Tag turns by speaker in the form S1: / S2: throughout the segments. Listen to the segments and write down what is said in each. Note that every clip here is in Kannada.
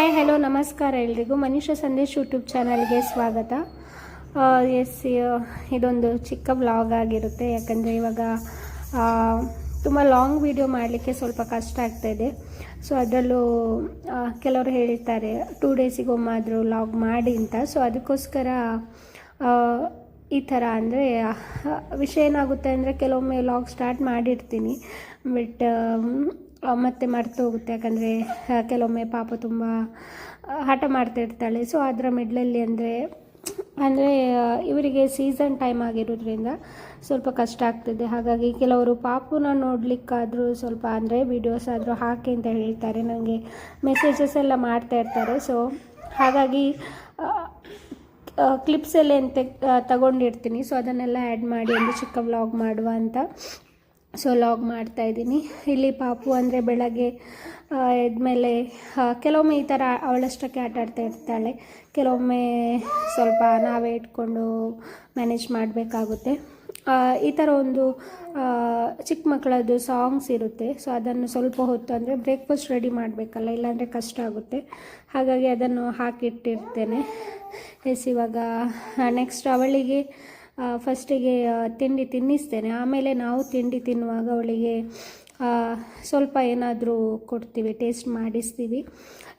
S1: ಹಾಯ್ ಹಲೋ ನಮಸ್ಕಾರ ಎಲ್ರಿಗೂ. ಮನುಷ್ಯ ಸಂದೇಶ್ ಯೂಟ್ಯೂಬ್ ಚಾನಲ್ಗೆ ಸ್ವಾಗತ. ಎಸ್ ಇದೊಂದು ಚಿಕ್ಕ ವ್ಲಾಗ್ ಆಗಿರುತ್ತೆ. ಯಾಕಂದರೆ ಇವಾಗ ತುಂಬ ಲಾಂಗ್ ವಿಡಿಯೋ ಮಾಡಲಿಕ್ಕೆ ಸ್ವಲ್ಪ ಕಷ್ಟ ಆಗ್ತಾಯಿದೆ ಸೊ ಅದರಲ್ಲೂ ಕೆಲವರು ಹೇಳ್ತಾರೆ ಟೂ ಡೇಸಿಗೊಮ್ಮಾದರೂ ಲಾಗ್ ಮಾಡಿ ಅಂತ. ಸೊ ಅದಕ್ಕೋಸ್ಕರ ಈ ಥರ ಅಂದರೆ ವಿಷಯ ಏನಾಗುತ್ತೆ ಅಂದರೆ, ಕೆಲವೊಮ್ಮೆ ಲಾಗ್ ಸ್ಟಾರ್ಟ್ ಮಾಡಿರ್ತೀನಿ. ಬಟ್ ಮತ್ತೆ ಮರೆತು ಹೋಗುತ್ತೆ. ಯಾಕಂದರೆ ಕೆಲವೊಮ್ಮೆ ಪಾಪ ತುಂಬ ಹಠ ಮಾಡ್ತಾ ಇರ್ತಾಳೆ. ಸೊ ಅದರ ಮಿಡ್ಲಲ್ಲಿ ಅಂದರೆ ಅಂದರೆ ಇವರಿಗೆ ಸೀಸನ್ ಟೈಮ್ ಆಗಿರೋದ್ರಿಂದ ಸ್ವಲ್ಪ ಕಷ್ಟ ಆಗ್ತದೆ. ಹಾಗಾಗಿ ಕೆಲವರು ಪಾಪುನ ನೋಡಲಿಕ್ಕಾದರೂ ಸ್ವಲ್ಪ ಅಂದರೆ ವೀಡಿಯೋಸ್ ಆದರೂ ಹಾಕಿ ಅಂತ ಹೇಳ್ತಾರೆ. ನನಗೆ ಮೆಸೇಜಸ್ ಎಲ್ಲ ಮಾಡ್ತಾ ಇರ್ತಾರೆ. ಸೊ ಹಾಗಾಗಿ ಕ್ಲಿಪ್ಸ್ ಅಂತ ತಗೊಂಡಿರ್ತೀನಿ. ಸೊ ಅದನ್ನೆಲ್ಲ ಆ್ಯಡ್ ಮಾಡಿ ಒಂದು ಚಿಕ್ಕ ವ್ಲಾಗ್ ಮಾಡುವ ಅಂತ. ಸೊ ಲಾಗ್ ಮಾಡ್ತಾ ಇದ್ದೀನಿ. ಇಲ್ಲಿ ಪಾಪು ಅಂದರೆ ಬೆಳಗ್ಗೆ ಎದ್ಮೇಲೆ ಕೆಲವೊಮ್ಮೆ ಈ ಥರ ಅವಳಷ್ಟಕ್ಕೆ ಆಟ ಆಡ್ತಾ ಇರ್ತಾಳೆ. ಕೆಲವೊಮ್ಮೆ ಸ್ವಲ್ಪ ನಾವೇ ಇಟ್ಕೊಂಡು ಮ್ಯಾನೇಜ್ ಮಾಡಬೇಕಾಗುತ್ತೆ. ಈ ಥರ ಒಂದು ಚಿಕ್ಕ ಮಕ್ಕಳದ್ದು ಸಾಂಗ್ಸ್ ಇರುತ್ತೆ. ಸೊ ಅದನ್ನು ಸ್ವಲ್ಪ ಹೊತ್ತು ಅಂದರೆ ಬ್ರೇಕ್ಫಾಸ್ಟ್ ರೆಡಿ ಮಾಡಬೇಕಲ್ಲ, ಇಲ್ಲಾಂದರೆ ಕಷ್ಟ ಆಗುತ್ತೆ. ಹಾಗಾಗಿ ಅದನ್ನು ಹಾಕಿಟ್ಟಿರ್ತೇನೆ. ಎಸ್, ಇವಾಗ ನೆಕ್ಸ್ಟ್ ಅವಳಿಗೆ ಫಸ್ಟಿಗೆ ತಿಂಡಿ ತಿನ್ನಿಸ್ತೇನೆ. ಆಮೇಲೆ ನಾವು ತಿಂಡಿ ತಿನ್ನುವಾಗ ಅವಳಿಗೆ ಸ್ವಲ್ಪ ಏನಾದರೂ ಕೊಡ್ತೀವಿ ಟೇಸ್ಟ್ ಮಾಡಿಸ್ತೀವಿ.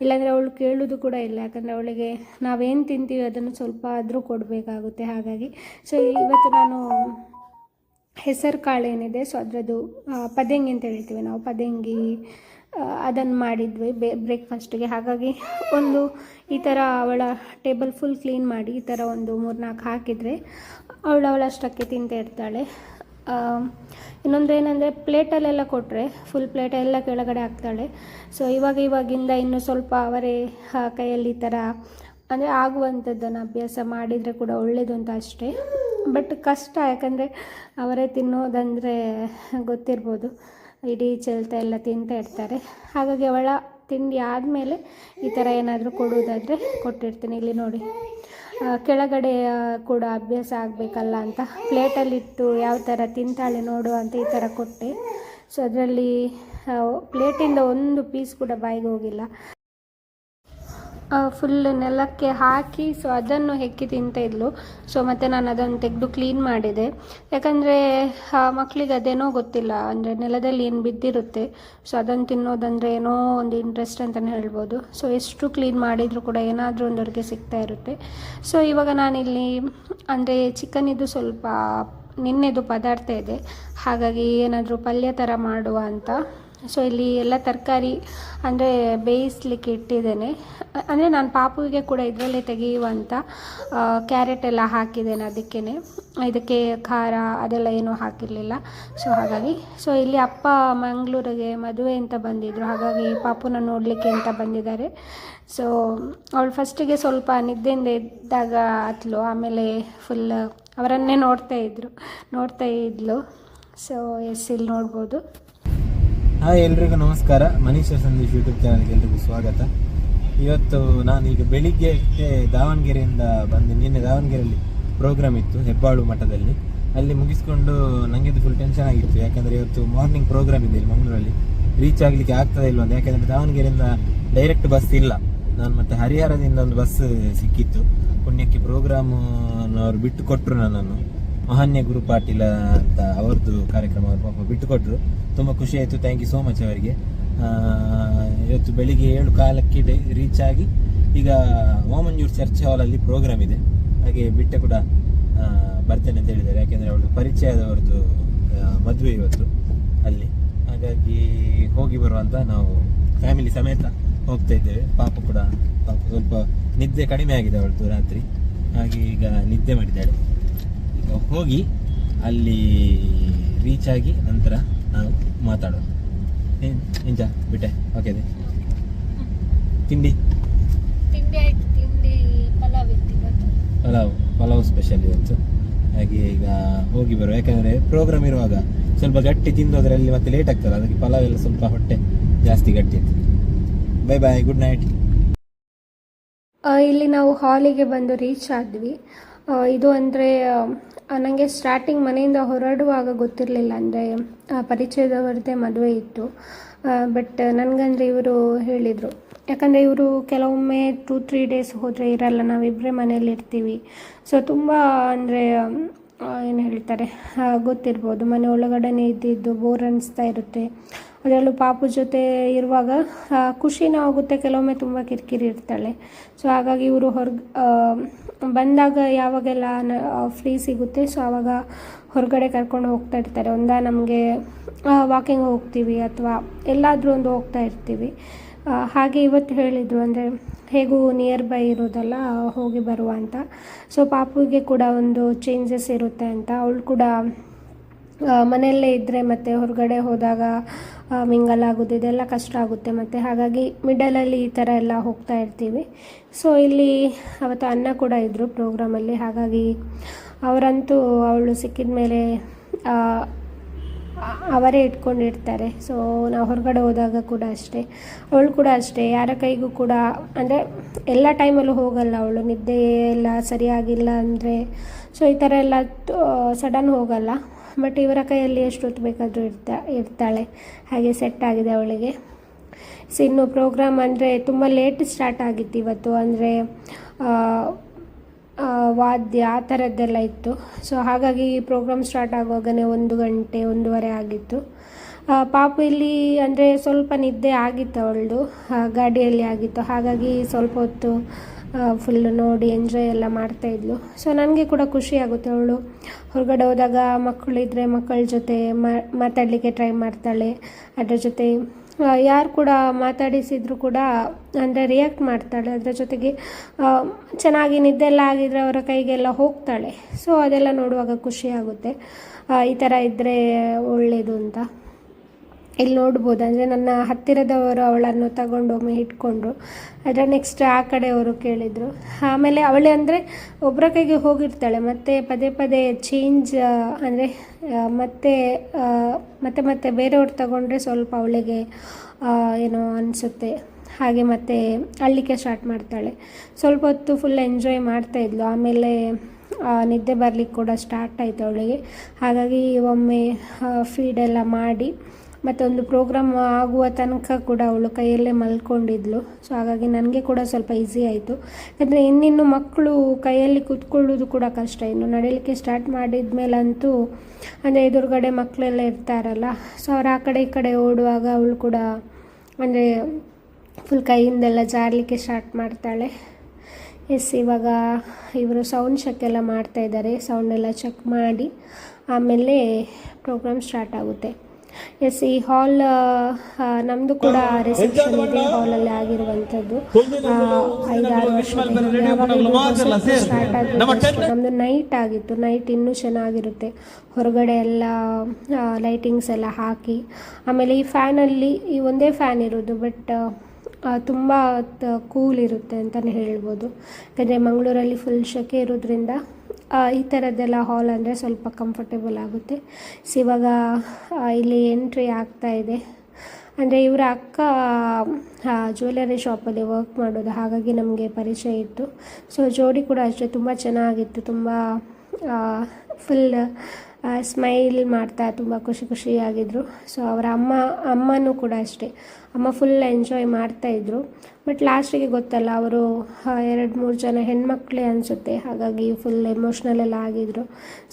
S1: ಇಲ್ಲಾಂದರೆ ಅವಳು ಕೇಳೋದು ಕೂಡ ಇಲ್ಲ. ಯಾಕಂದರೆ ಅವಳಿಗೆ ನಾವೇನು ತಿಂತೀವಿ ಅದನ್ನು ಸ್ವಲ್ಪ ಆದರೂ ಕೊಡಬೇಕಾಗುತ್ತೆ ಹಾಗಾಗಿ. ಸೊ ಇವತ್ತು ನಾನು ಹೆಸರು ಕಾಳು ಏನಿದೆ ಸೊ ಅದರದ್ದು ಪದಂಗಿ ಅಂತ ಹೇಳ್ತೀವಿ ನಾವು. ಪದಂಗಿ ಅದನ್ನು ಮಾಡಿದ್ವಿ, ಬೇ ಬ್ರೇಕ್ಫಾಸ್ಟಿಗೆ ಹಾಗಾಗಿ ಒಂದು ಈ ಥರ ಅವಳ ಟೇಬಲ್ ಫುಲ್ ಕ್ಲೀನ್ ಮಾಡಿ ಈ ಥರ ಒಂದು ಮೂರ್ನಾಲ್ಕು ಹಾಕಿದರೆ ಅವಳು ಅವಳಷ್ಟಕ್ಕೆ ತಿಂತ ಇರ್ತಾಳೆ. ಇನ್ನೊಂದು ಏನಂದರೆ ಪ್ಲೇಟಲ್ಲೆಲ್ಲ ಕೊಟ್ಟರೆ ಫುಲ್ ಪ್ಲೇಟ್ ಎಲ್ಲ ಕೆಳಗಡೆ ಹಾಕ್ತಾಳೆ. ಸೊ ಇವಾಗ, ಇವಾಗಿಂದ ಇನ್ನು ಸ್ವಲ್ಪ ಅವರೇ ಕೈಯಲ್ಲಿ ಈ ಥರ ಅಂದರೆ ಆಗುವಂಥದ್ದನ್ನು ಅಭ್ಯಾಸ ಮಾಡಿದರೆ ಕೂಡ ಒಳ್ಳೆಯದು ಅಂತ ಅಷ್ಟೇ. ಬಟ್ ಕಷ್ಟ ಯಾಕಂದರೆ ಅವರೇ ತಿನ್ನೋದಂದರೆ ಗೊತ್ತಿರ್ಬೋದು. ಇಡೀ ಚೆಲ್ತಾ ಎಲ್ಲ ತಿಂತಾ ಇರ್ತಾರೆ. ಹಾಗಾಗಿ ಅವಳ ತಿಂಡಿ ಆದಮೇಲೆ ಈ ಥರ ಏನಾದರೂ ಕೊಡುವುದಾದರೆ ಕೊಟ್ಟಿರ್ತೀನಿ. ಇಲ್ಲಿ ನೋಡಿ ಕೆಳಗಡೆ ಕೂಡ ಅಭ್ಯಾಸ ಆಗಬೇಕಲ್ಲ ಅಂತ. ಪ್ಲೇಟಲ್ಲಿಟ್ಟು ಯಾವ ಥರ ತಿಂತಾಳೆ ನೋಡು ಅಂತ ಈ ಥರ ಕೊಟ್ಟೆ. ಸೊ ಅದರಲ್ಲಿ ಪ್ಲೇಟಿಂದ ಒಂದು ಪೀಸ್ ಕೂಡ ಬಾಯಿಗೆ ಹೋಗಿಲ್ಲ. ಫುಲ್ ನೆಲಕ್ಕೆ ಹಾಕಿ ಸೊ ಅದನ್ನು ಹೆಕ್ಕಿ ತಿಂತ ಇದ್ಲು. ಸೊ ಮತ್ತು ನಾನು ಅದನ್ನು ತೆಗೆದು ಕ್ಲೀನ್ ಮಾಡಿದೆ. ಯಾಕಂದರೆ ಮಕ್ಕಳಿಗೆ ಅದೇನೋ ಗೊತ್ತಿಲ್ಲ. ಅಂದರೆ ನೆಲದಲ್ಲಿ ಏನು ಬಿದ್ದಿರುತ್ತೆ. ಸೊ ಅದನ್ನು ತಿನ್ನೋದಂದರೆ ಏನೋ ಒಂದು ಇಂಟ್ರೆಸ್ಟ್ ಅಂತಲೇ ಹೇಳ್ಬೋದು. ಸೊ ಎಷ್ಟು ಕ್ಲೀನ್ ಮಾಡಿದರೂ ಕೂಡ ಏನಾದರೂ ಒಂದು ಅವ್ರಿಗೆ ಸಿಗ್ತಾ ಇರುತ್ತೆ. ಸೊ ಇವಾಗ ನಾನಿಲ್ಲಿ, ಅಂದರೆ ಚಿಕನಿದು ಸ್ವಲ್ಪ ನಿನ್ನೆದು ಪದಾರ್ಥ ಇದೆ. ಹಾಗಾಗಿ ಏನಾದರೂ ಪಲ್ಯ ಥರ ಮಾಡುವ ಅಂತ. ಸೊ ಇಲ್ಲಿ ಎಲ್ಲ ತರಕಾರಿ ಅಂದರೆ ಬೇಯಿಸ್ಲಿಕ್ಕೆ ಇಟ್ಟಿದ್ದೇನೆ. ಅಂದರೆ ನಾನು ಪಾಪುವಿಗೆ ಕೂಡ ಇದರಲ್ಲೇ ತೆಗೆಯುವಂಥ ಕ್ಯಾರೆಟ್ ಎಲ್ಲ ಹಾಕಿದ್ದೇನೆ ಅದಕ್ಕೇ ಇದಕ್ಕೆ ಖಾರ ಅದೆಲ್ಲ ಏನೂ ಹಾಕಿರಲಿಲ್ಲ. ಸೊ ಹಾಗಾಗಿ ಸೊ ಇಲ್ಲಿ ಅಪ್ಪ ಮಂಗಳೂರಿಗೆ ಮದುವೆ ಅಂತ ಬಂದಿದ್ದರು ಹಾಗಾಗಿ ಪಾಪುನ ನೋಡಲಿಕ್ಕೆ ಅಂತ ಬಂದಿದ್ದಾರೆ. ಸೊ ಅವಳು ಫಸ್ಟಿಗೆ ಸ್ವಲ್ಪ ನಿದ್ದೆಯಿಂದ ಇದ್ದಾಗ ಹತ್ಲು ಆಮೇಲೆ ಫುಲ್ ಅವರನ್ನೇ ನೋಡ್ತಾ ಇದ್ದರು ನೋಡ್ತಾ ಇದ್ಲು. ಸೊ ಎಸ್ ಇಲ್ಲಿ ನೋಡ್ಬೋದು.
S2: ಹಾಯ್ ಎಲ್ರಿಗೂ ನಮಸ್ಕಾರ. ಮನೀಷ ಸಂದೇಶ್ ಯೂಟ್ಯೂಬ್ ಚಾನಲ್ಗೆ ಎಲ್ರಿಗೂ ಸ್ವಾಗತ. ಇವತ್ತು ನಾನು ಈಗ ಬೆಳಿಗ್ಗೆ ದಾವಣಗೆರೆಯಿಂದ ಬಂದು ನಿನ್ನೆ ದಾವಣಗೆರೆಯಲ್ಲಿ ಪ್ರೋಗ್ರಾಮ್ ಇತ್ತು, ಹೆಬ್ಬಾಳು ಮಠದಲ್ಲಿ. ಅಲ್ಲಿ ಮುಗಿಸ್ಕೊಂಡು ನನಗೆ ಫುಲ್ ಟೆನ್ಷನ್ ಆಗಿತ್ತು. ಯಾಕಂದರೆ ಇವತ್ತು ಮಾರ್ನಿಂಗ್ ಪ್ರೋಗ್ರಾಮ್ ಇದೆ ಇಲ್ಲಿ ಮಂಗಳೂರಲ್ಲಿ. ರೀಚ್ ಆಗಲಿಕ್ಕೆ ಆಗ್ತದೆ ಇಲ್ವ ಅಂತ. ಯಾಕಂದರೆ ದಾವಣಗೆರೆಯಿಂದ ಡೈರೆಕ್ಟ್ ಬಸ್ ಇಲ್ಲ. ನಾನು ಮತ್ತೆ ಹರಿಹರದಿಂದ ಒಂದು ಬಸ್ ಸಿಕ್ಕಿತ್ತು. ಪುಣ್ಯಕ್ಕೆ ಪ್ರೋಗ್ರಾಮ್ ಅವರು ಬಿಟ್ಟು ಕೊಟ್ಟರು ನನ್ನನ್ನು. ಮಹಾನ್ಯ ಗುರು ಪಾಟೀಲ ಅಂತ ಅವ್ರದ್ದು ಕಾರ್ಯಕ್ರಮ ಪಾಪ ಬಿಟ್ಟುಕೊಟ್ರು. ತುಂಬ ಖುಷಿ ಆಯಿತು. ಥ್ಯಾಂಕ್ ಯು ಸೋ ಮಚ್ ಅವರಿಗೆ. ಇವತ್ತು ಬೆಳಿಗ್ಗೆ ಏಳು ಕಾಲಕ್ಕೆ ರೀಚ್ ಆಗಿ. ಈಗ ಓಮಂಜೂರು ಚರ್ಚ್ ಹಾಲಲ್ಲಿ ಪ್ರೋಗ್ರಾಮ್ ಇದೆ. ಹಾಗೆ ಬಿಟ್ಟೆ ಕೂಡ ಬರ್ತೇನೆ ಅಂತ ಹೇಳಿದ್ದಾರೆ. ಯಾಕೆಂದರೆ ಅವಳು ಪರಿಚಯದವ್ರದ್ದು ಮದುವೆ ಇವತ್ತು ಅಲ್ಲಿ. ಹಾಗಾಗಿ ಹೋಗಿ ಬರುವಂತ ನಾವು ಫ್ಯಾಮಿಲಿ ಸಮೇತ ಹೋಗ್ತಾ ಇದ್ದೇವೆ. ಪಾಪ ಕೂಡ ಪಾಪ ಸ್ವಲ್ಪ ನಿದ್ದೆ ಕಡಿಮೆ ಆಗಿದೆ ಅವಳದ್ದು ರಾತ್ರಿ. ಹಾಗೆ ಈಗ ನಿದ್ದೆ ಮಾಡಿದ್ದಾಳೆ. ಹೋಗಿ ಅಲ್ಲಿ ರೀಚ್ ಆಗಿ ನಂತರ ನಾವು ಮಾತಾಡೋಣ. ಏನ್ ಬಿಟ್ಟೆ ಓಕೆ ತಿಂಡಿ?
S1: ತಿಂಡಿ ಆಯ್ತು ತಿಂಡಿ ಪಲಾವ್ ಇತ್ತು
S2: ಪಲಾವ್ ಪಲಾವ್ ಸ್ಪೆಷಲ್ ಇವತ್ತು. ಹಾಗೆ ಈಗ ಹೋಗಿ ಬರುವ ಯಾಕಂದರೆ ಪ್ರೋಗ್ರಾಮ್ ಇರುವಾಗ ಸ್ವಲ್ಪ ಗಟ್ಟಿ ತಿಂದೋದ್ರಲ್ಲಿ ಮತ್ತೆ ಲೇಟ್ ಆಗ್ತದೆ ಅದಕ್ಕೆ ಪಲಾವ್ ಎಲ್ಲ ಸ್ವಲ್ಪ ಹೊಟ್ಟೆ ಜಾಸ್ತಿ ಗಟ್ಟಿ ಬೈ ಬಾಯ್ ಗುಡ್ ನೈಟ್
S1: ಇಲ್ಲಿ ನಾವು ಹಾಲಿಗೆ ಬಂದು ರೀಚ್ ಆದ್ವಿ. ಇದು ಅಂದರೆ ನನಗೆ ಸ್ಟಾರ್ಟಿಂಗ್ ಮನೆಯಿಂದ ಹೊರಡುವಾಗ ಗೊತ್ತಿರಲಿಲ್ಲ ಅಂದರೆ ಪರಿಚಯದವರದ್ದೇ ಮದುವೆ ಇತ್ತು. ಬಟ್ ನನಗಂದರೆ ಇವರು ಹೇಳಿದರು. ಯಾಕಂದರೆ ಇವರು ಕೆಲವೊಮ್ಮೆ ಟೂ ತ್ರೀ ಡೇಸ್ ಹೋದರೆ ಇರಲ್ಲ ನಾವಿಬ್ಬರೇ ಮನೇಲಿ ಇರ್ತೀವಿ. ಸೊ ತುಂಬ ಅಂದರೆ ಏನು ಹೇಳ್ತಾರೆ ಗೊತ್ತಿರ್ಬೋದು. ಮನೆ ಒಳಗಡೆನೇ ಇದ್ದಿದ್ದು ಬೋರ್ ಅನ್ನಿಸ್ತಾ ಇರುತ್ತೆ. ಅದರಲ್ಲೂ ಪಾಪು ಜೊತೆ ಇರುವಾಗ ಖುಷಿನೂ ಆಗುತ್ತೆ, ಕೆಲವೊಮ್ಮೆ ತುಂಬ ಕಿರಿಕಿರಿ ಇರ್ತಾಳೆ. ಸೊ ಹಾಗಾಗಿ ಇವರು ಹೊರಗೆ ಬಂದಾಗ ಯಾವಾಗೆಲ್ಲ ಫ್ರೀ ಸಿಗುತ್ತೆ ಸೊ ಆವಾಗ ಹೊರಗಡೆ ಕರ್ಕೊಂಡು ಹೋಗ್ತಾ ಇರ್ತಾರೆ. ಒಂದ ನಮಗೆ ವಾಕಿಂಗ್ ಹೋಗ್ತೀವಿ ಅಥವಾ ಎಲ್ಲಾದರೂ ಒಂದು ಹೋಗ್ತಾ ಇರ್ತೀವಿ. ಹಾಗೆ ಇವತ್ತು ಹೇಳಿದರು ಅಂದರೆ, ಹೇಗೂ ನಿಯರ್ ಬೈ ಇರೋದಲ್ಲ, ಹೋಗಿ ಬರುವ ಅಂತ. ಸೊ ಪಾಪುಗೆ ಕೂಡ ಒಂದು ಚೇಂಜಸ್ ಇರುತ್ತೆ ಅಂತ. ಅವಳು ಕೂಡ ಮನೆಯಲ್ಲೇ ಇದ್ದರೆ ಮತ್ತು ಹೊರಗಡೆ ಹೋದಾಗ ಮಿಂಗಲ್ ಆಗೋದು, ಇದೆಲ್ಲ ಕಷ್ಟ ಆಗುತ್ತೆ ಮತ್ತು. ಹಾಗಾಗಿ ಮಿಡಲಲ್ಲಿ ಈ ಥರ ಎಲ್ಲ ಹೋಗ್ತಾ ಇರ್ತೀವಿ. ಸೊ ಇಲ್ಲಿ ಅವತ್ತು ಅನ್ನ ಕೂಡ ಇದ್ದರು ಪ್ರೋಗ್ರಾಮಲ್ಲಿ ಹಾಗಾಗಿ ಅವರಂತೂ ಅವಳು ಸಿಕ್ಕಿದ ಮೇಲೆ ಅವರೇ ಇಟ್ಕೊಂಡಿರ್ತಾರೆ. ಸೊ ನಾವು ಹೊರಗಡೆ ಹೋದಾಗ ಕೂಡ ಅಷ್ಟೇ. ಅವಳು ಕೂಡ ಅಷ್ಟೇ. ಯಾರ ಕೈಗೂ ಕೂಡ, ಅಂದರೆ ಎಲ್ಲ ಟೈಮಲ್ಲೂ ಹೋಗಲ್ಲ ಅವಳು. ನಿದ್ದೆ ಎಲ್ಲ ಸರಿಯಾಗಿಲ್ಲ ಅಂದರೆ ಸೊ ಈ ಥರ ಎಲ್ಲ ಸಡನ್ ಹೋಗಲ್ಲ. ಬಟ್ ಇವರ ಕೈಯಲ್ಲಿ ಎಷ್ಟೊತ್ತು ಬೇಕಾದರೂ ಇರ್ತಾ, ಇರ್ತಾಳೆ. ಹಾಗೆ ಸೆಟ್ ಆಗಿದೆ ಅವಳಿಗೆ. ಸೊ ಇನ್ನು ಪ್ರೋಗ್ರಾಮ್ ಅಂದರೆ ತುಂಬ ಲೇಟ್ ಸ್ಟಾರ್ಟ್ ಆಗಿತ್ತು ಇವತ್ತು. ಅಂದರೆ ವಾದ್ಯ ಆ ಥರದ್ದೆಲ್ಲ ಇತ್ತು. ಸೊ ಹಾಗಾಗಿ ಪ್ರೋಗ್ರಾಮ್ ಸ್ಟಾರ್ಟ್ ಆಗುವಾಗಲೇ ಒಂದು ಗಂಟೆ, ಒಂದೂವರೆ ಆಗಿತ್ತು. ಪಾಪು ಇಲ್ಲಿ ಅಂದರೆ ಸ್ವಲ್ಪ ನಿದ್ದೆ ಆಗಿತ್ತು ಅವಳದು. ಗಾಡಿಯಲ್ಲಿ ಆಗಿತ್ತು. ಹಾಗಾಗಿ ಸ್ವಲ್ಪ ಹೊತ್ತು ಫುಲ್ ನೋಡಿ ಎಂಜಾಯ್ ಎಲ್ಲ ಮಾಡ್ತಾಯಿದ್ಲು ಸೊ ನನಗೆ ಕೂಡ ಖುಷಿ ಆಗುತ್ತೆ ಅವಳು. ಹೊರಗಡೆ ಹೋದಾಗ ಮಕ್ಕಳಿದ್ರೆ ಮಕ್ಕಳ ಜೊತೆ ಮಾತಾಡಲಿಕ್ಕೆ ಟ್ರೈ ಮಾಡ್ತಾಳೆ. ಅದರ ಜೊತೆ ಯಾರು ಕೂಡ ಮಾತಾಡಿಸಿದ್ರು ಕೂಡ ಅಂದರೆ ರಿಯಾಕ್ಟ್ ಮಾಡ್ತಾಳೆ. ಅದರ ಜೊತೆಗೆ ಚೆನ್ನಾಗಿ ನಿದ್ದೆ ಎಲ್ಲ ಆಗಿದ್ರೆ ಅವರ ಕೈಗೆಲ್ಲ ಹೋಗ್ತಾಳೆ. ಸೊ ಅದೆಲ್ಲ ನೋಡುವಾಗ ಖುಷಿ ಆಗುತ್ತೆ. ಈ ಥರ ಇದ್ದರೆ ಒಳ್ಳೆಯದು ಅಂತ. ಇಲ್ಲಿ ನೋಡ್ಬೋದು? ಅಂದರೆ ನನ್ನ ಹತ್ತಿರದವರು ಅವಳನ್ನು ತಗೊಂಡು ಒಮ್ಮೆ ಇಟ್ಕೊಂಡ್ರು. ಅದರ ನೆಕ್ಸ್ಟ್ ಆ ಕಡೆಯವರು ಕೇಳಿದರು. ಆಮೇಲೆ ಅವಳೇ ಅಂದರೆ ಒಬ್ಬರ ಕೈಗೆ ಹೋಗಿರ್ತಾಳೆ. ಮತ್ತು ಪದೇ ಪದೇ ಚೇಂಜ್ ಅಂದರೆ ಮತ್ತೆ ಮತ್ತೆ ಮತ್ತೆ ಬೇರೆಯವ್ರು ತಗೊಂಡ್ರೆ ಸ್ವಲ್ಪ ಅವಳಿಗೆ ಏನೋ ಅನಿಸುತ್ತೆ. ಹಾಗೆ ಮತ್ತೆ ಅಳ್ಳಿಕೆ ಸ್ಟಾರ್ಟ್ ಮಾಡ್ತಾಳೆ. ಸ್ವಲ್ಪ ಹೊತ್ತು ಫುಲ್ ಎಂಜಾಯ್ ಮಾಡ್ತಾ ಇದ್ಲು. ಆಮೇಲೆ ನಿದ್ದೆ ಬರಲಿಕ್ಕೆ ಕೂಡ ಸ್ಟಾರ್ಟ್ ಆಯಿತು ಅವಳಿಗೆ. ಹಾಗಾಗಿ ಒಮ್ಮೆ ಫೀಡೆಲ್ಲ ಮಾಡಿ. ಮತ್ತೊಂದು ಪ್ರೋಗ್ರಾಮ್ ಆಗುವ ತನಕ ಕೂಡ ಅವಳು ಕೈಯಲ್ಲೇ ಮಲ್ಕೊಂಡಿದ್ಲು. ಸೊ ಹಾಗಾಗಿ ನನಗೆ ಕೂಡ ಸ್ವಲ್ಪ ಈಸಿ ಆಯಿತು. ಯಾಕಂದರೆ ಇನ್ನಿನ್ನು ಮಕ್ಕಳು ಕೈಯಲ್ಲಿ ಕೂತ್ಕೊಳ್ಳೋದು ಕೂಡ ಕಷ್ಟ. ಇನ್ನು ನಡೀಲಿಕ್ಕೆ ಸ್ಟಾರ್ಟ್ ಮಾಡಿದ ಮೇಲಂತೂ ಅಂದರೆ ಎದುರುಗಡೆ ಮಕ್ಕಳೆಲ್ಲ ಇರ್ತಾರಲ್ಲ ಸೊ ಅವ್ರು ಆ ಕಡೆ ಈ ಕಡೆ ಓಡುವಾಗ ಅವಳು ಕೂಡ ಅಂದರೆ ಫುಲ್ ಕೈಯಿಂದೆಲ್ಲ ಜಾರಲಿಕ್ಕೆ ಸ್ಟಾರ್ಟ್ ಮಾಡ್ತಾಳೆ. ಎಸ್ ಇವಾಗ ಇವರು ಸೌಂಡ್ ಚೆಕ್ ಎಲ್ಲ ಮಾಡ್ತಾ ಇದ್ದಾರೆ. ಸೌಂಡ್ ಎಲ್ಲ ಚೆಕ್ ಮಾಡಿ ಆಮೇಲೆ ಪ್ರೋಗ್ರಾಮ್ ಸ್ಟಾರ್ಟ್ ಆಗುತ್ತೆ. ಎಸ್ ಈ ಹಾಲ್ ನಮ್ದು ಕೂಡ ರಿಸೆಪ್ಷನ್ ಇದೆ ಹಾಲಲ್ಲಿ ಆಗಿರುವಂಥದ್ದು. ಆಗಿರುವಂತದ್ದು ಐದಾರು ವರ್ಷದ ಹಿಂದೆ ಸ್ಟಾರ್ಟ್ ಆಗಬೇಕು ನಮ್ಮದು ನೈಟ್ ಆಗಿತ್ತು ನೈಟ್ ಇನ್ನೂ ಚೆನ್ನಾಗಿರುತ್ತೆ. ಹೊರಗಡೆ ಎಲ್ಲ ಲೈಟಿಂಗ್ಸ್ ಎಲ್ಲ ಹಾಕಿ ಆಮೇಲೆ ಈ ಫ್ಯಾನಲ್ಲಿ ಈ ಒಂದೇ ಫ್ಯಾನ್ ಇರೋದು ಬಟ್ ತುಂಬ ಕೂಲ್ ಇರುತ್ತೆ ಅಂತಲೇ ಹೇಳ್ಬೋದು. ಯಾಕಂದರೆ ಮಂಗಳೂರಲ್ಲಿ ಫುಲ್ ಶೆಕೆ ಇರೋದ್ರಿಂದ ಈ ಥರದ್ದೆಲ್ಲ ಹಾಲ್ ಅಂದರೆ ಸ್ವಲ್ಪ ಕಂಫರ್ಟೇಬಲ್ ಆಗುತ್ತೆ. ಸೊ ಇವಾಗ ಇಲ್ಲಿ ಎಂಟ್ರಿ ಆಗ್ತಾ ಇದೆ. ಅಂದರೆ ಇವರ ಅಕ್ಕ ಜ್ಯುವೆಲರಿ ಶಾಪಲ್ಲಿ ವರ್ಕ್ ಮಾಡೋದು, ಹಾಗಾಗಿ ನಮಗೆ ಪರಿಚಯ ಇತ್ತು. ಸೊ ಜೋಡಿ ಕೂಡ ಅಷ್ಟೇ, ತುಂಬ ಚೆನ್ನಾಗಿತ್ತು, ತುಂಬ ಫುಲ್ ಸ್ಮೈಲ್ ಮಾಡ್ತಾ ತುಂಬ ಖುಷಿ ಖುಷಿಯಾಗಿದ್ದರು ಸೊ ಅವರ ಅಮ್ಮ, ಅಮ್ಮನೂ ಕೂಡ ಅಷ್ಟೇ. ಅಮ್ಮ ಫುಲ್ ಎಂಜಾಯ್ ಮಾಡ್ತಾಯಿದ್ರು ಬಟ್ ಲಾಸ್ಟಿಗೆ ಗೊತ್ತಲ್ಲ, ಅವರು ಎರಡು ಮೂರು ಜನ ಹೆಣ್ಮಕ್ಳೇ ಅನಿಸುತ್ತೆ. ಹಾಗಾಗಿ ಫುಲ್ ಎಮೋಷ್ನಲ್ ಎಲ್ಲ ಆಗಿದ್ರು.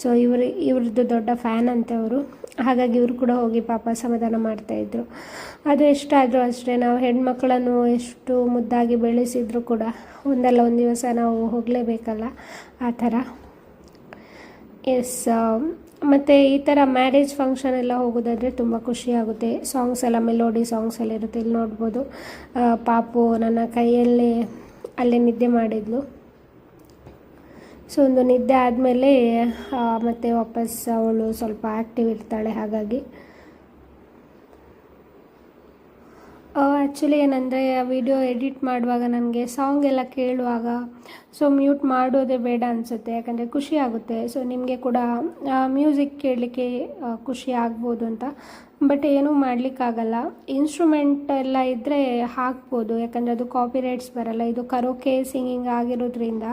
S1: ಸೊ ಇವರು, ಇವ್ರದ್ದು ದೊಡ್ಡ ಫ್ಯಾನ್ ಅಂತೆ ಅವರು ಹಾಗಾಗಿ ಇವರು ಕೂಡ ಹೋಗಿ ಪಾಪ ಸಮಾಧಾನ ಮಾಡ್ತಾಯಿದ್ರು ಅದು ಎಷ್ಟಾದರೂ ಅಷ್ಟೇ, ನಾವು ಹೆಣ್ಮಕ್ಳನ್ನು ಎಷ್ಟು ಮುದ್ದಾಗಿ ಬೆಳೆಸಿದ್ರು ಕೂಡ ಒಂದಲ್ಲ ಒಂದು ದಿವಸ ನಾವು ಹೋಗಲೇಬೇಕಲ್ಲ, ಆ ಥರ. ಎಸ್ ಮತ್ತು ಈ ಥರ ಮ್ಯಾರೇಜ್ ಫಂಕ್ಷನ್ ಎಲ್ಲ ಹೋಗೋದಾದರೆ ತುಂಬ ಖುಷಿ ಆಗುತ್ತೆ. ಸಾಂಗ್ಸ್ ಎಲ್ಲ ಮೆಲೋಡಿ ಸಾಂಗ್ಸ್ ಎಲ್ಲ ಇರುತ್ತೆ. ಇಲ್ಲಿ ನೋಡ್ಬೋದು. ಪಾಪು ನನ್ನ ಕೈಯಲ್ಲೇ ಅಲ್ಲೇ ನಿದ್ದೆ ಮಾಡಿದ್ಲು. ಸೊ ಒಂದು ನಿದ್ದೆ ಆದಮೇಲೆ ಮತ್ತೆ ವಾಪಸ್ ಅವಳು ಸ್ವಲ್ಪ ಆ್ಯಕ್ಟಿವ್ ಇರ್ತಾಳೆ ಹಾಗಾಗಿ. ಆ್ಯಕ್ಚುಲಿ ಏನಂದರೆ ವಿಡಿಯೋ ಎಡಿಟ್ ಮಾಡುವಾಗ ನನಗೆ ಸಾಂಗ್ ಎಲ್ಲ ಕೇಳುವಾಗ ಸೊ ಮ್ಯೂಟ್ ಮಾಡೋದೇ ಬೇಡ ಅನಿಸುತ್ತೆ, ಯಾಕಂದರೆ ಖುಷಿ ಆಗುತ್ತೆ. ಸೊ ನಿಮಗೆ ಕೂಡ ಮ್ಯೂಸಿಕ್ ಕೇಳಲಿಕ್ಕೆ ಖುಷಿ ಆಗ್ಬೋದು ಅಂತ. ಬಟ್ ಏನೂ ಮಾಡಲಿಕ್ಕಾಗಲ್ಲ. ಇನ್ಸ್ಟ್ರೂಮೆಂಟ್ ಎಲ್ಲ ಇದ್ದರೆ ಹಾಕ್ಬೋದು, ಯಾಕಂದರೆ ಅದು ಕಾಪಿರೈಟ್ಸ್ ಬರಲ್ಲ. ಇದು ಕರೋಕೆ ಸಿಂಗಿಂಗ್ ಆಗಿರೋದ್ರಿಂದ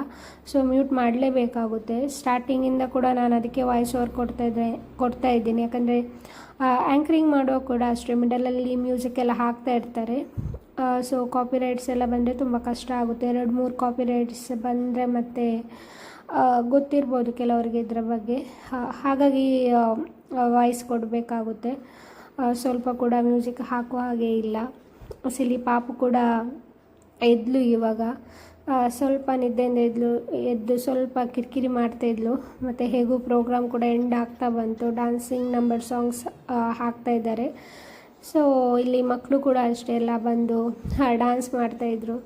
S1: ಸೊ ಮ್ಯೂಟ್ ಮಾಡಲೇಬೇಕಾಗುತ್ತೆ. ಸ್ಟಾರ್ಟಿಂಗಿಂದ ಕೂಡ ನಾನು ಅದಕ್ಕೆ ವಾಯ್ಸ್ ಓವರ್ ಕೊಡ್ತಾ ಇದ್ದೆ ಕೊಡ್ತಾ ಇದ್ದೀನಿ. ಯಾಕಂದರೆ ಆ್ಯಂಕರಿಂಗ್ ಮಾಡೋ ಕೂಡ ಅಷ್ಟೇ ಮಿಡಲಲ್ಲಿ ಮ್ಯೂಸಿಕ್ ಎಲ್ಲ ಹಾಕ್ತಾ ಇರ್ತಾರೆ. ಸೊ ಕಾಪಿರೈಟ್ಸ್ ಎಲ್ಲ ಬಂದರೆ ತುಂಬ ಕಷ್ಟ ಆಗುತ್ತೆ. ಎರಡು, ಮೂರು ಕಾಪಿರೈಟ್ಸ್ ಬಂದರೆ ಮತ್ತೆ ಗೊತ್ತಿರ್ಬೋದು ಕೆಲವರಿಗೆ ಇದರ ಬಗ್ಗೆ. ಹಾಗಾಗಿ ವಾಯ್ಸ್ ಕೊಡಬೇಕಾಗುತ್ತೆ. ಸ್ವಲ್ಪ ಕೂಡ ಮ್ಯೂಸಿಕ್ ಹಾಕುವ ಹಾಗೆ ಇಲ್ಲ. ಸಿಲಿ ಪಾಪು ಕೂಡ ಎದ್ಲು ಇವಾಗ. ಸ್ವಲ್ಪ ನಿದ್ದೆಯಿಂದ ಎದ್ಲು, ಎದ್ದು ಸ್ವಲ್ಪ ಕಿರಿಕಿರಿ ಮಾಡ್ತಾಯಿದ್ಲು ಮತ್ತು ಹೇಗೂ ಪ್ರೋಗ್ರಾಮ್ ಕೂಡ ಎಂಡ್ ಆಗ್ತಾ ಬಂತು. ಡ್ಯಾನ್ಸಿಂಗ್ ನಂಬರ್ ಸಾಂಗ್ಸ್ ಹಾಕ್ತಾ ಇದ್ದಾರೆ. ಸೊ ಇಲ್ಲಿ ಮಕ್ಕಳು ಕೂಡ ಅಷ್ಟೇ ಎಲ್ಲ ಬಂದು ಡ್ಯಾನ್ಸ್ ಮಾಡ್ತಾಯಿದ್ರು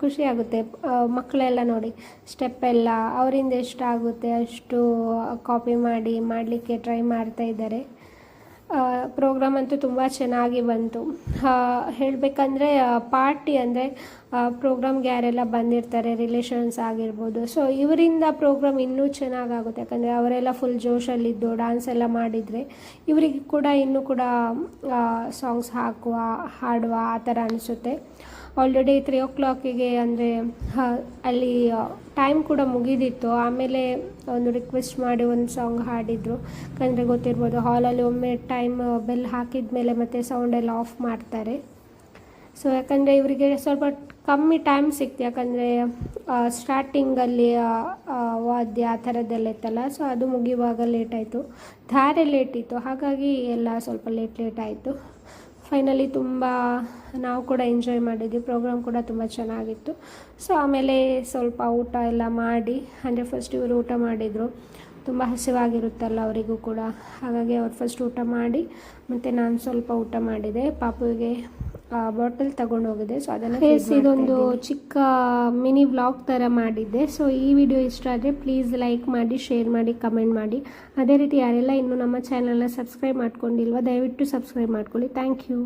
S1: ಖುಷಿ ಆಗುತ್ತೆ. ಮಕ್ಕಳೆಲ್ಲ ನೋಡಿ ಸ್ಟೆಪ್ ಎಲ್ಲ, ಅವರಿಂದ ಎಷ್ಟಾಗುತ್ತೆ ಅಷ್ಟು ಕಾಪಿ ಮಾಡಿ, ಮಾಡಲಿಕ್ಕೆ ಟ್ರೈ ಮಾಡ್ತಾ ಇದ್ದಾರೆ. ಪ್ರೋಗ್ರಾಮ್ ಅಂತೂ ತುಂಬ ಚೆನ್ನಾಗಿ ಬಂತು. ಹೇಳಬೇಕಂದ್ರೆ ಪಾರ್ಟಿ ಅಂದರೆ ಪ್ರೋಗ್ರಾಮ್ಗೆ ಯಾರೆಲ್ಲ ಬಂದಿರ್ತಾರೆ ರಿಲೇಷನ್ಸ್ ಆಗಿರ್ಬೋದು. ಸೊ ಇವರಿಂದ ಪ್ರೋಗ್ರಾಮ್ ಇನ್ನೂ ಚೆನ್ನಾಗಾಗುತ್ತೆ. ಯಾಕಂದರೆ, ಅವರೆಲ್ಲ ಫುಲ್ ಜೋಶಲ್ಲಿದ್ದು ಡ್ಯಾನ್ಸ್ ಎಲ್ಲ ಮಾಡಿದರೆ, ಇವರಿಗೆ ಕೂಡ ಇನ್ನೂ ಕೂಡ ಸಾಂಗ್ಸ್ ಹಾಕುವ, ಹಾಡುವ ಆ ಥರ ಅನಿಸುತ್ತೆ. ಆಲ್ರೆಡಿ ತ್ರೀ ಓ ಕ್ಲಾಕಿಗೆ ಅಂದರೆ ಅಲ್ಲಿ ಟೈಮ್ ಕೂಡ ಮುಗಿದಿತ್ತು. ಆಮೇಲೆ ಒಂದು ರಿಕ್ವೆಸ್ಟ್ ಮಾಡಿ ಒಂದು ಸಾಂಗ್ ಹಾಡಿದರು. ಯಾಕಂದರೆ ಗೊತ್ತಿರ್ಬೋದು ಹಾಲಲ್ಲಿ ಒಮ್ಮೆ ಟೈಮ್ ಬೆಲ್ ಹಾಕಿದ ಮೇಲೆ ಮತ್ತೆ ಸೌಂಡ್ ಎಲ್ಲ ಆಫ್ ಮಾಡ್ತಾರೆ. ಸೊ ಯಾಕಂದರೆ ಇವರಿಗೆ ಸ್ವಲ್ಪ ಕಮ್ಮಿ ಟೈಮ್ ಸಿಕ್ತು. ಯಾಕಂದರೆ ಸ್ಟಾರ್ಟಿಂಗಲ್ಲಿ ವಾದ್ಯ ಆ ಥರದ್ದೆಲ್ಲ ಇತ್ತಲ್ಲ ಸೊ ಅದು ಮುಗಿಯುವಾಗ ಲೇಟ್ ಆಯಿತು. ಧಾರೆ ಲೇಟ್ ಇತ್ತು. ಹಾಗಾಗಿ ಎಲ್ಲ ಸ್ವಲ್ಪ ಲೇಟ್ ಲೇಟ್ ಆಯಿತು. ಫೈನಲಿ ತುಂಬ ನಾವು ಕೂಡ ಎಂಜಾಯ್ ಮಾಡಿದ್ವಿ. ಪ್ರೋಗ್ರಾಮ್ ಕೂಡ ತುಂಬ ಚೆನ್ನಾಗಿತ್ತು. ಸೊ ಆಮೇಲೆ ಸ್ವಲ್ಪ ಊಟ ಎಲ್ಲ ಮಾಡಿ, ಅಂದರೆ ಫಸ್ಟ್ ಇವರು ಊಟ ಮಾಡಿದರು. ತುಂಬ ಹಸಿವಾಗಿರುತ್ತಲ್ಲ ಅವರಿಗೂ ಕೂಡ. ಹಾಗಾಗಿ ಅವ್ರು ಫಸ್ಟ್ ಊಟ ಮಾಡಿ, ಮತ್ತು ನಾನು ಸ್ವಲ್ಪ ಊಟ ಮಾಡಿದೆ. ಪಾಪುವಿಗೆ ಬಾಟಲ್ ತಗೊಂಡು ಹೋಗಿದೆ ಸೊ ಅದನ್ನು ಇದೊಂದು ಚಿಕ್ಕ ಮಿನಿ ವ್ಲಾಗ್ ಥರ ಮಾಡಿದ್ದೆ. ಸೊ ಈ ವಿಡಿಯೋ ಇಷ್ಟ ಆದರೆ ಪ್ಲೀಸ್ ಲೈಕ್ ಮಾಡಿ ಶೇರ್ ಮಾಡಿ ಕಮೆಂಟ್ ಮಾಡಿ. ಅದೇ ರೀತಿ ಯಾರೆಲ್ಲ ಇನ್ನೂ ನಮ್ಮ ಚಾನಲ್ನ ಸಬ್ಸ್ಕ್ರೈಬ್ ಮಾಡ್ಕೊಂಡಿಲ್ವ ದಯವಿಟ್ಟು ಸಬ್ಸ್ಕ್ರೈಬ್ ಮಾಡ್ಕೊಳ್ಳಿ. Thank you